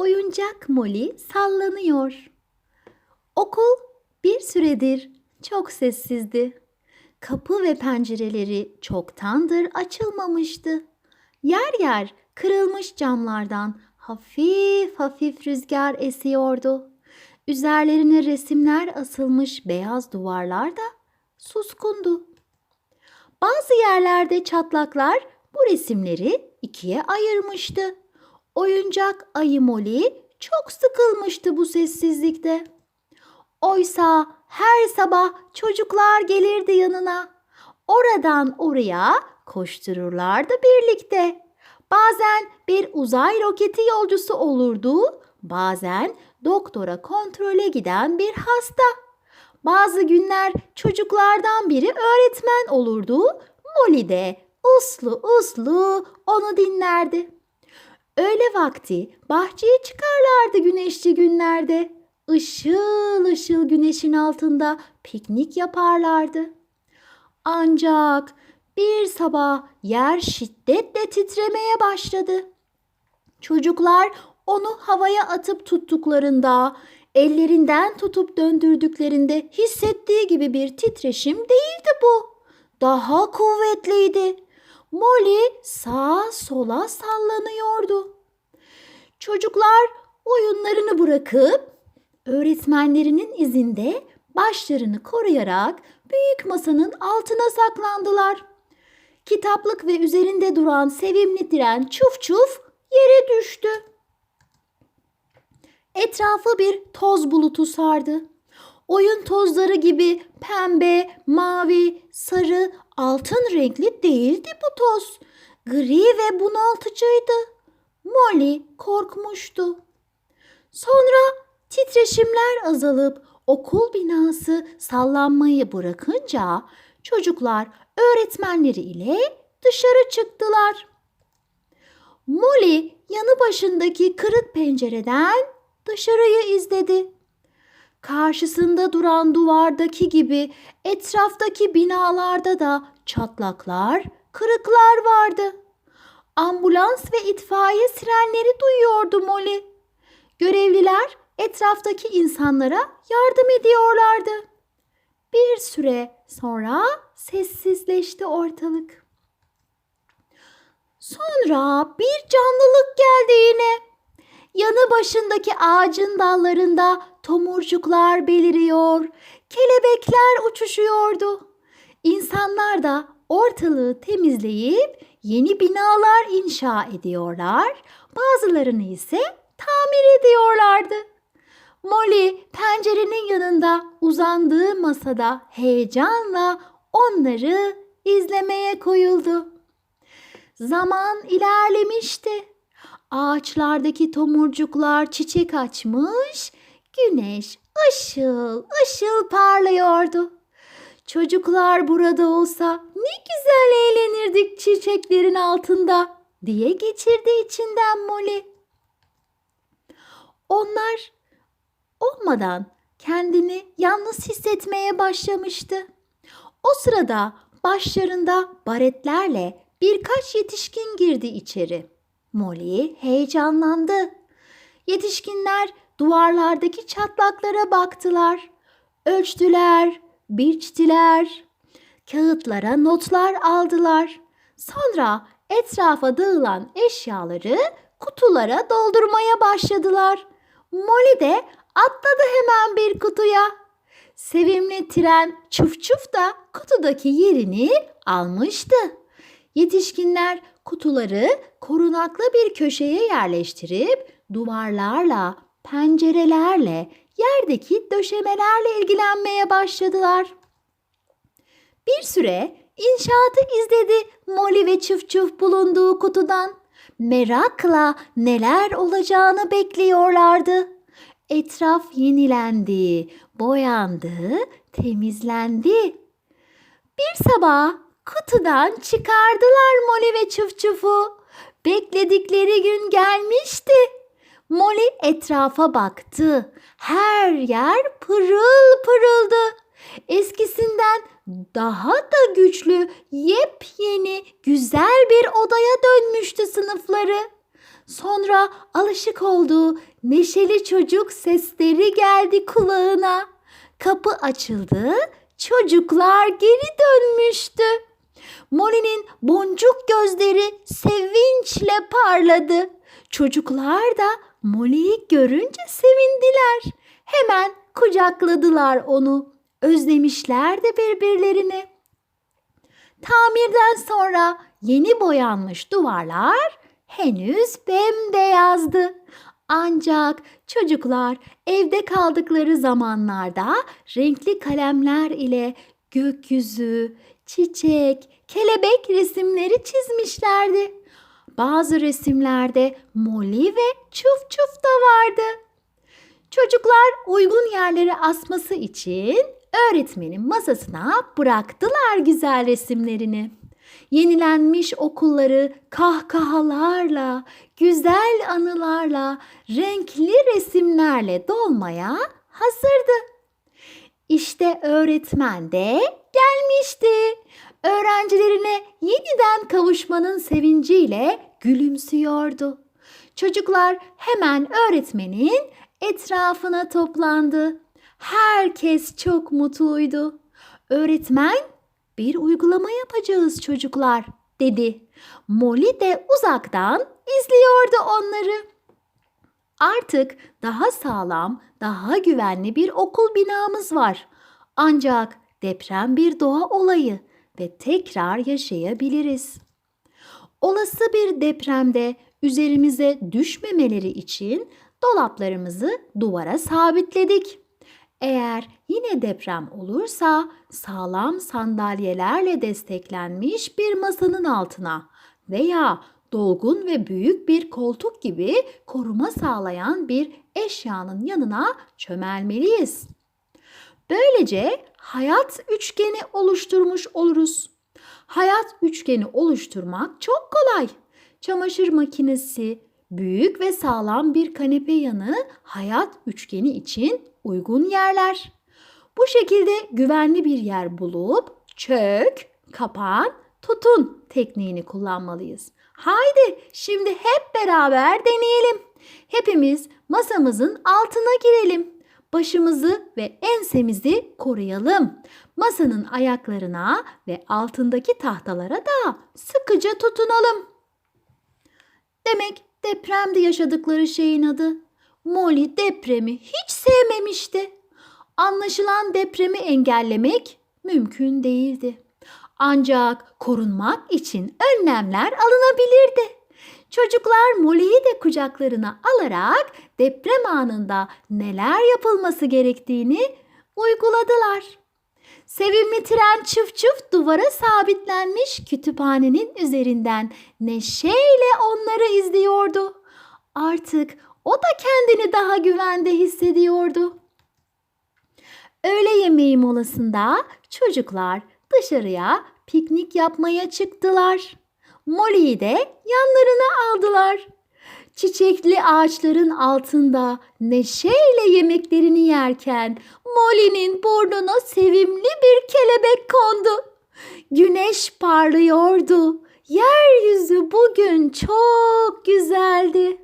Oyuncak Molly sallanıyor. Okul bir süredir çok sessizdi. Kapı ve pencereleri çoktandır açılmamıştı. Yer yer kırılmış camlardan hafif hafif rüzgar esiyordu. Üzerlerine resimler asılmış beyaz duvarlar da suskundu. Bazı yerlerde çatlaklar bu resimleri ikiye ayırmıştı. Oyuncak ayı Molly çok sıkılmıştı bu sessizlikte. Oysa her sabah çocuklar gelirdi yanına. Oradan oraya koştururlardı birlikte. Bazen bir uzay roketi yolcusu olurdu, bazen doktora kontrole giden bir hasta. Bazı günler çocuklardan biri öğretmen olurdu, Molly de uslu uslu onu dinlerdi. Öğle vakti bahçeye çıkarlardı güneşli günlerde. Işıl ışıl güneşin altında piknik yaparlardı. Ancak bir sabah yer şiddetle titremeye başladı. Çocuklar onu havaya atıp tuttuklarında, ellerinden tutup döndürdüklerinde hissettiği gibi bir titreşim değildi bu. Daha kuvvetliydi. Molly sağa sola sallanıyordu. Çocuklar oyunlarını bırakıp öğretmenlerinin izinde başlarını koruyarak büyük masanın altına saklandılar. Kitaplık ve üzerinde duran sevimli tren çuf çuf yere düştü. Etrafı bir toz bulutu sardı. Oyun tozları gibi pembe, mavi, sarı, altın renkli değildi bu toz. Gri ve bunaltıcıydı. Molly korkmuştu. Sonra titreşimler azalıp okul binası sallanmayı bırakınca çocuklar öğretmenleri ile dışarı çıktılar. Molly yanı başındaki kırık pencereden dışarıyı izledi. Karşısında duran duvardaki gibi etraftaki binalarda da çatlaklar, kırıklar vardı. Ambulans ve itfaiye sirenleri duyuyordu Molly. Görevliler etraftaki insanlara yardım ediyorlardı. Bir süre sonra sessizleşti ortalık. Sonra bir canlılık geldi yine. Yanı başındaki ağacın dallarında tomurcuklar beliriyor, kelebekler uçuşuyordu. İnsanlar da ortalığı temizleyip yeni binalar inşa ediyorlar, bazılarını ise tamir ediyorlardı. Molly pencerenin yanında uzandığı masada heyecanla onları izlemeye koyuldu. Zaman ilerlemişti. Ağaçlardaki tomurcuklar çiçek açmış, güneş ışıl ışıl parlıyordu. Çocuklar burada olsa ne güzel eğlenirdik çiçeklerin altında diye geçirdi içinden Molly. Onlar olmadan kendini yalnız hissetmeye başlamıştı. O sırada başlarında baretlerle birkaç yetişkin girdi içeri. Molly heyecanlandı. Yetişkinler duvarlardaki çatlaklara baktılar. Ölçtüler, biçtiler. Kağıtlara notlar aldılar. Sonra etrafa dağılan eşyaları kutulara doldurmaya başladılar. Molly de atladı hemen bir kutuya. Sevimli tren çuf çuf da kutudaki yerini almıştı. Yetişkinler kutuları korunaklı bir köşeye yerleştirip duvarlarla, pencerelerle, yerdeki döşemelerle ilgilenmeye başladılar. Bir süre inşaatı izledi Molly ve Çuf Çuf bulunduğu kutudan. Merakla neler olacağını bekliyorlardı. Etraf yenilendi, boyandı, temizlendi. Bir sabah kutudan çıkardılar Molly ve Çuf Çuf'u. Bekledikleri gün gelmişti. Molly etrafa baktı. Her yer pırıl pırıldı. Eskisinden daha da güçlü, yepyeni, güzel bir odaya dönmüştü sınıfları. Sonra alışık olduğu neşeli çocuk sesleri geldi kulağına. Kapı açıldı, çocuklar geri dönmüştü. Molly'nin boncuk gözleri sevinçle parladı. Çocuklar da Molly'yi görünce sevindiler. Hemen kucakladılar onu. Özlemişler de birbirlerini. Tamirden sonra yeni boyanmış duvarlar henüz bembeyazdı. Ancak çocuklar evde kaldıkları zamanlarda renkli kalemler ile gökyüzü, çiçek, kelebek resimleri çizmişlerdi. Bazı resimlerde Molly ve Çuf Çuf da vardı. Çocuklar uygun yerlere asması için öğretmenin masasına bıraktılar güzel resimlerini. Yenilenmiş okulları kahkahalarla, güzel anılarla, renkli resimlerle dolmaya hazırdı. İşte öğretmen de gelmişti. Öğrencilerine yeniden kavuşmanın sevinciyle gülümsüyordu. Çocuklar hemen öğretmenin etrafına toplandı. Herkes çok mutluydu. Öğretmen bir uygulama yapacağız çocuklar dedi. Molly de uzaktan izliyordu onları. Artık daha sağlam, daha güvenli bir okul binamız var. Ancak deprem bir doğa olayı ve tekrar yaşayabiliriz. Olası bir depremde üzerimize düşmemeleri için dolaplarımızı duvara sabitledik. Eğer yine deprem olursa sağlam sandalyelerle desteklenmiş bir masanın altına veya dolgun ve büyük bir koltuk gibi koruma sağlayan bir eşyanın yanına çömelmeliyiz. Böylece hayat üçgeni oluşturmuş oluruz. Hayat üçgeni oluşturmak çok kolay. Çamaşır makinesi, büyük ve sağlam bir kanepe yanı hayat üçgeni için uygun yerler. Bu şekilde güvenli bir yer bulup çök, kapan, tutun tekniğini kullanmalıyız. Haydi şimdi hep beraber deneyelim. Hepimiz masamızın altına girelim. Başımızı ve ensemizi koruyalım. Masanın ayaklarına ve altındaki tahtalara da sıkıca tutunalım. Demek depremde yaşadıkları şeyin adı. Molly depremi hiç sevmemişti. Anlaşılan depremi engellemek mümkün değildi. Ancak korunmak için önlemler alınabilirdi. Çocuklar Molly'yi de kucaklarına alarak deprem anında neler yapılması gerektiğini uyguladılar. Sevimli tren çıf çıf duvara sabitlenmiş kütüphanenin üzerinden neşeyle onları izliyordu. Artık o da kendini daha güvende hissediyordu. Öğle yemeği molasında çocuklar dışarıya piknik yapmaya çıktılar. Molly'yi de yanlarına aldılar. Çiçekli ağaçların altında neşeyle yemeklerini yerken Molly'nin burnuna sevimli bir kelebek kondu. Güneş parlıyordu. Yeryüzü bugün çok güzeldi.